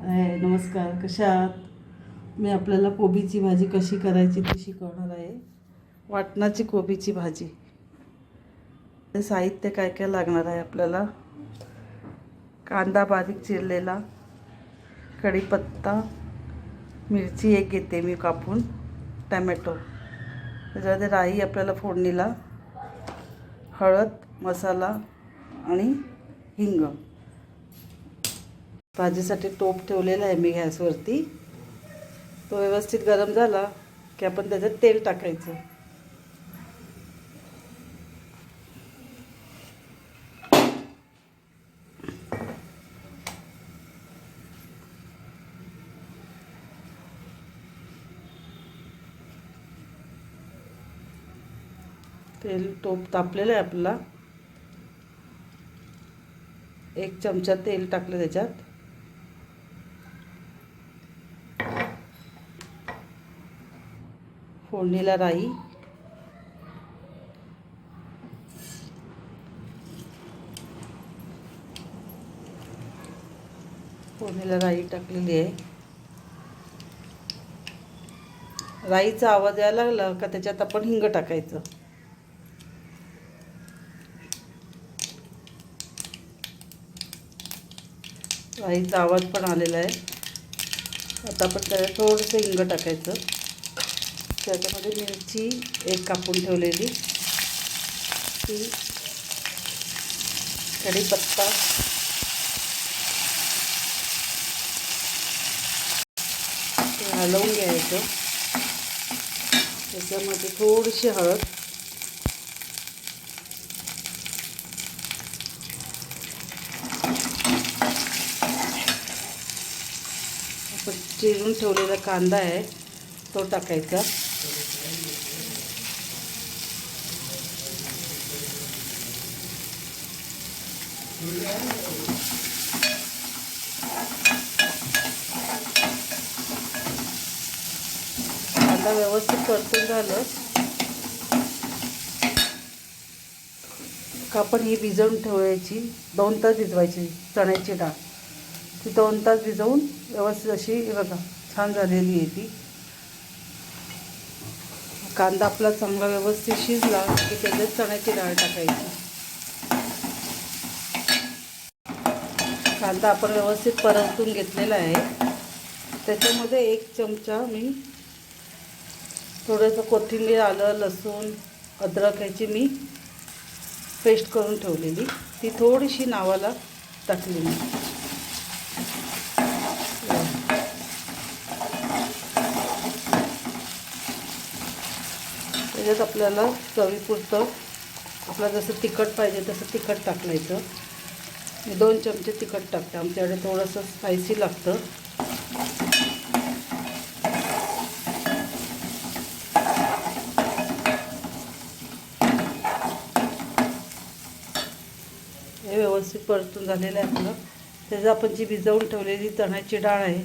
आहे. नमस्कार कशा आहात? मी आपल्याला कोबीची भाजी कशी करायची ती शिकवणार आहे. वाटणाची कोबीची भाजी. ते साहित्य काय काय लागणार आहे आपल्याला? कांदा बारीक चिरलेला कढीपत्ता मिरची एक घेते मी कापून टॅमॅटो. त्याच्यामध्ये राई आपल्याला फोडणीला हळद मसाला आणि हिंग. भाजीसाठी टोप ठेवलेला आहे मी गॅसवरती. तो व्यवस्थित गरम झाला की आपण त्याच्यात तेल टाकायचं. तेल टोप तापलेलं आहे आपला. एक चमचा तेल टाकलं त्याच्यात. फोडणीला राई. फोडणीला राई टाकलेली आहे. राईचा आवाज यायला लागला का त्याच्यात आपण हिंग टाकायचं? राईचा आवाज पण आलेला आहे. आता आपण त्याला थोडंसं हिंग टाकायचं. त्याच्यामध्ये मिरची एक कापून ठेवलेली. ती कढीपत्ता. ते हलवून घ्यायचं. त्याच्यामध्ये थोडीशी हळद. चिरून ठेवलेला कांदा आहे तो टाकायचा. कांदा व्यवस्थित परतून झालं. का ही भिजवून ठेवायची दोन तास भिजवायची चण्याची डाळ. ती दोन तास भिजवून व्यवस्थित अशी बघा छान झालेली आहे ती. कांदा आपला चांगला व्यवस्थित शिजला की त्याच्यात चण्याची डाळ टाकायची. कांदा आपण व्यवस्थित परतून घेतलेला आहे. त्याच्यामध्ये एक चमचा मी थोडंसं कोथिंबीर आलं लसूण अद्रक ह्याची मी पेस्ट करून ठेवलेली. ती थोडीशी नावाला टाकली मी म्हणजेच आपल्याला चवीपुरतं आपल्याला जसं तिखट पाहिजे तसं तिखट टाकायचं मी दोन चमचे तिखट टाकते. आमच्याकडे थोडंसं स्पायसी लागतं. हे व्यवस्थित परतून झालेलं आहे आपलं. त्याचं आपण जी भिजवून ठेवलेली चण्याची डाळ आहे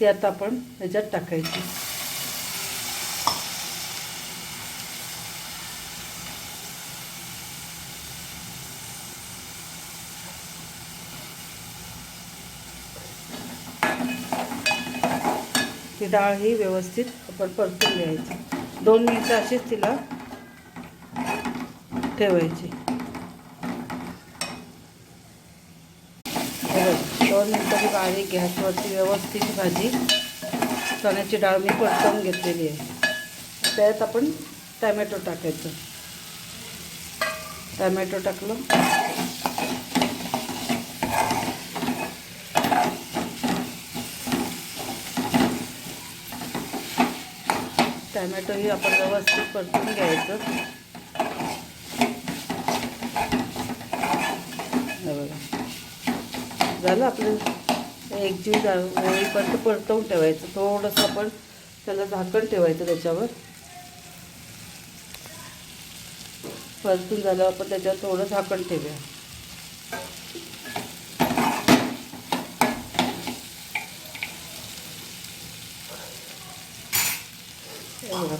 ती आता आपण ह्याच्यात टाकायची. डाळ ही व्यवस्थित आपण परतून घ्यायची. दोन मिनटं अशीच तिला ठेवायची. दोन मिनटं बारीक गॅसवरती व्यवस्थित भाजी. चण्याची डाळ मी परतवून घेतलेली आहे. त्यात आपण टॅमॅटो टाकायचं. टॅमॅटो टाकलं. टॅमॅटो ही आपण व्यवस्थित परतून घ्यायचं. बघा. झालं आपलं. एक जीव होईपर्यंत परतवून ठेवायचं. थोडंसं आपण त्याला झाकण ठेवायचं त्याच्यावर. परतून झाल्यावर आपण त्याच्यावर थोडं झाकण ठेवूया.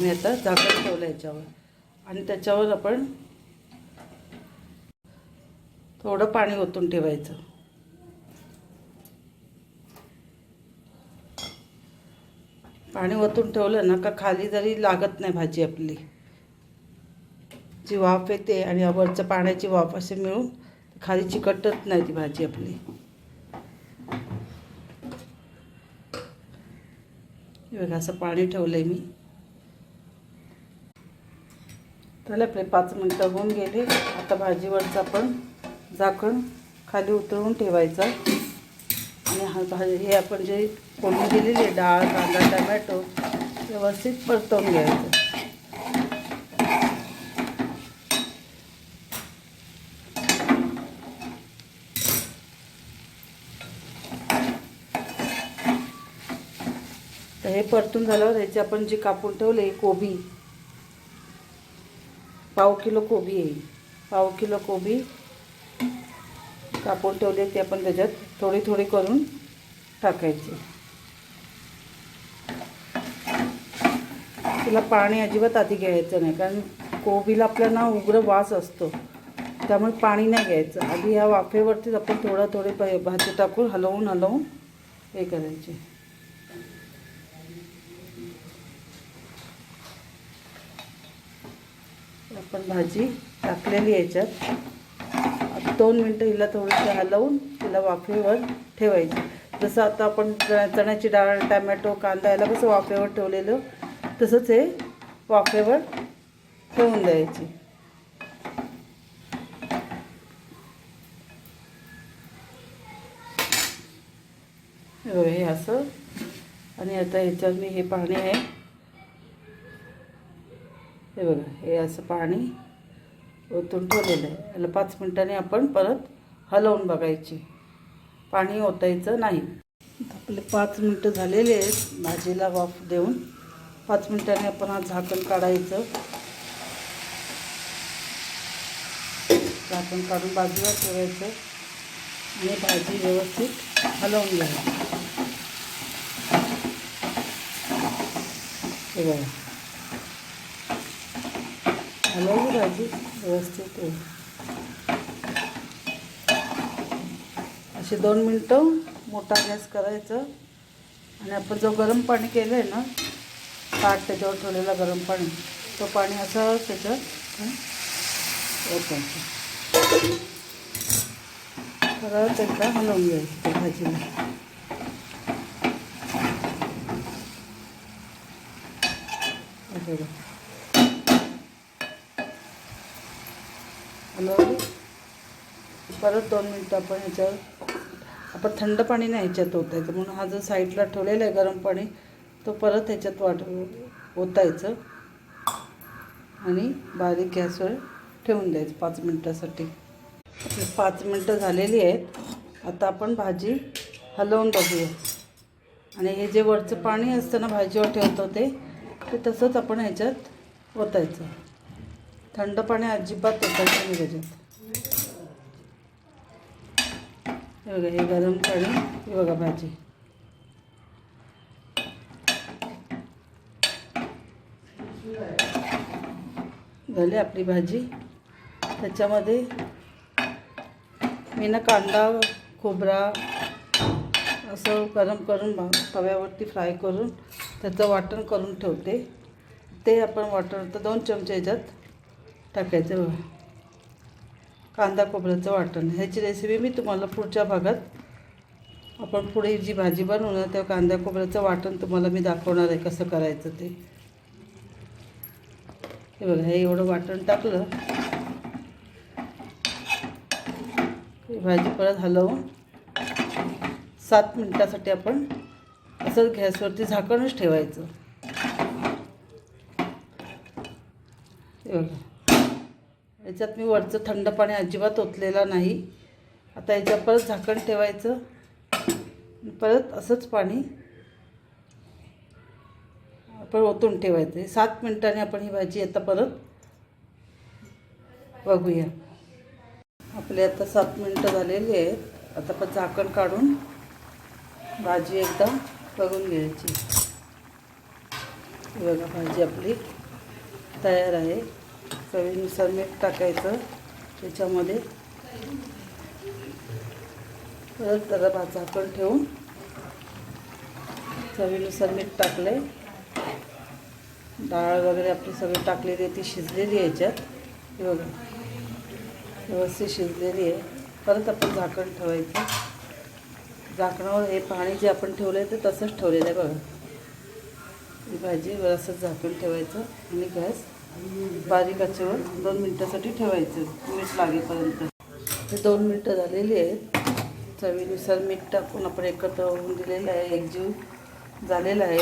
मी आता झाकण ठेवलं याच्यावर. आणि त्याच्यावर आपण थोडं पाणी ओतून ठेवायचं. पाणी ओतून ठेवलं ना का खाली जरी लागत नाही भाजी आपली. जी वाफ येते आणि वरचं पाण्याची वाफ असे मिळून खाली चिकटत नाही ती भाजी आपली. बघा असं पाणी ठेवलं आहे मी. तर आपले पाच मिनटं होऊन गेले. आता भाजीवरचं आपण झाकण खाली उतरवून ठेवायचं. आणि हा भाजी हे आपण जे फोडणी दिलेली आहे डाळ कांदा टमॅटो व्यवस्थित परतवून घ्यायचं. तर हे परतून झाल्यावर ह्याचे आपण जे कापून ठेवले कोबी पाव किलो कोबी आहे पाव किलो कोबी कापून ठेवले ते आपण त्याच्यात थोडी थोडी करून टाकायची. तिला पाणी अजिबात आधी घ्यायचं नाही कारण कोबीला आपल्याला ना उग्र वास असतो. त्यामुळे पाणी नाही घ्यायचं. आधी ह्या वाफेवरतीच आपण थोडं थोडे प भाजी टाकून हलवून हलवून हे करायचे. आपण भाजी टाकलेली याच्यात. दोन मिनटं हिला थोडीशी हलवून तिला वाफेवर ठेवायची. जसं आता आपण च- चण्याची डाळ टॅमॅटो कांदा याला कसं वाफेवर ठेवलेलं तसंच हे वाफेवर ठेवून द्यायची. हे हे असं. आणि आता ह्याच्यात मी हे पाणी आहे. हे बघा हे असं पाणी ओतून ठेवलेलं आहे. याला पाच मिनटांनी आपण परत हलवून बघायची. पाणी ओतायचं नाही. आपले पाच मिनटं झालेले आहेत. भाजीला वाफ देऊन पाच मिनटांनी आपण हा झाकण काढायचं. झाकण काढून बाजूला ठेवायचं आणि भाजी व्यवस्थित हलवून घ्यायची. हे बघा. हलवली भाजी व्यवस्थित आहे. असे दोन मिनटं मोठा गॅस करायचं आणि आपण जो गरम पाणी केलं आहे ना ताट त्याच्यावर ठेवलेला गरम पाणी तो पाणी असं त्याच्यात हं, ओतायचं परत एकदा हलवून घ्यायचं त्या भाजीला बघा. आणि परत दोन मिनटं आपण ह्याच्यावर आपण थंड पाणी नाही ह्याच्यात ओतायचं. म्हणून हा जो साईडला ठेवलेला आहे गरम पाणी तो परत ह्याच्यात वाट ओतायचं. आणि बारीक गॅसवर ठेवून द्यायचं पाच मिनटासाठी. पाच मिनटं झालेली आहेत. आता आपण भाजी हलवून बघूया. आणि हे जे वरचं पाणी असतं ना भाजीवर ठेवतो ते ते तसंच आपण ह्याच्यात ओतायचं. थंड पाणी अजिबात टाकायचं नाही त्याच्यात हे बघा हे गरम पाणी हे बघा भाजी. झाली आपली भाजी. त्याच्यामध्ये मी ना कांदा खोबरा असं गरम करून तव्यावरती फ्राय करून त्याचं वाटण करून ठेवते. ते आपण वाटण तर दोन चमचे ह्याच्यात टाकायचं कांदा खोबऱ्याचं वाटण. ह्याची रेसिपी मी तुम्हाला पुढच्या भागात आपण पुढे जी भाजी बनवणार त्या कांदा खोबऱ्याचं वाटण तुम्हाला मी दाखवणार आहे कसं करायचं ते. हे बघा हे एवढं वाटण टाकलं. भाजी परत हलवून सात मिनटासाठी आपण असंच गॅसवरती झाकणच ठेवायचं. हे बघा. याच्यात मी वरचं थंड पाणी अजिबात ओतलेलं नाही. आता याच्यात परत झाकण ठेवायचं. परत असंच पाणी आपण ओतून ठेवायचं. सात मिनटाने आपण ही भाजी आता परत बघूया. आपले आता सात मिनटं झालेली आहेत. आता पण झाकण काढून भाजी एकदा बघून घ्यायची. बघा भाजी आपली तयार आहे. चवीनुसार मीठ टाकायचं त्याच्यामध्ये परत जरा भात झाकण ठेवून चवीनुसार मीठ टाकले डाळ वगैरे आपली सगळी टाकलेली आहे ती शिजलेली आहे याच्यात. हे बघा व्यवस्थित शिजलेली आहे. परत आपण झाकण ठेवायचं. झाकणावर हे पाणी जे आपण ठेवलं आहे ते तसंच ठेवलेलं आहे बघा. ही भाजी असंच झाकण ठेवायचं आणि गॅस बारीक आचेवर दोन मिनटासाठी ठेवायचं मीठ लागेपर्यंत. हे दोन मिनटं झालेली आहेत. चवीनुसार मीठ टाकून आपण एकत्र होऊन दिलेलं आहे. एकजीव झालेला आहे.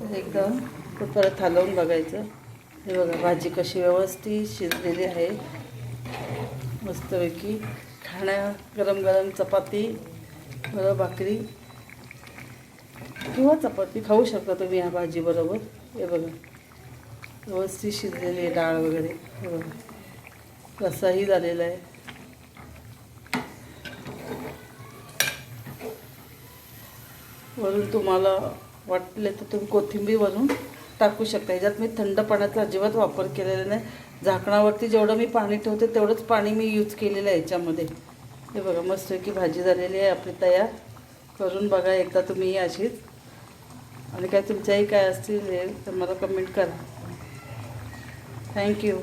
तर एकदम परत हलवून बघायचं. हे बघा भाजी कशी व्यवस्थित शिजलेली आहे. मस्तपैकी खाण्या गरम गरम चपाती बरं भाकरी किंवा चपाती खाऊ शकता तुम्ही ह्या भाजीबरोबर. हे बघा. व्यवस्थित शिजलेली आहे डाळ वगैरे. हे बघा. रसाही झालेला आहे. वरून तुम्हाला वाटले तर तुम्ही कोथिंबीर वरून टाकू शकता. याच्यात मी थंड पाण्याचा अजिबात वापर केलेला नाही. झाकणावरती जेवढं मी पाणी ठेवते तेवढंच पाणी मी यूज केलेलं आहे याच्यामध्ये. हे बघा मस्त की भाजी झालेली आहे आपली तयार. करून बघा एकदा तुम्ही अशीच. आणि काय तुमच्याही काय असतील तर मला कमेंट करा. थँक्यू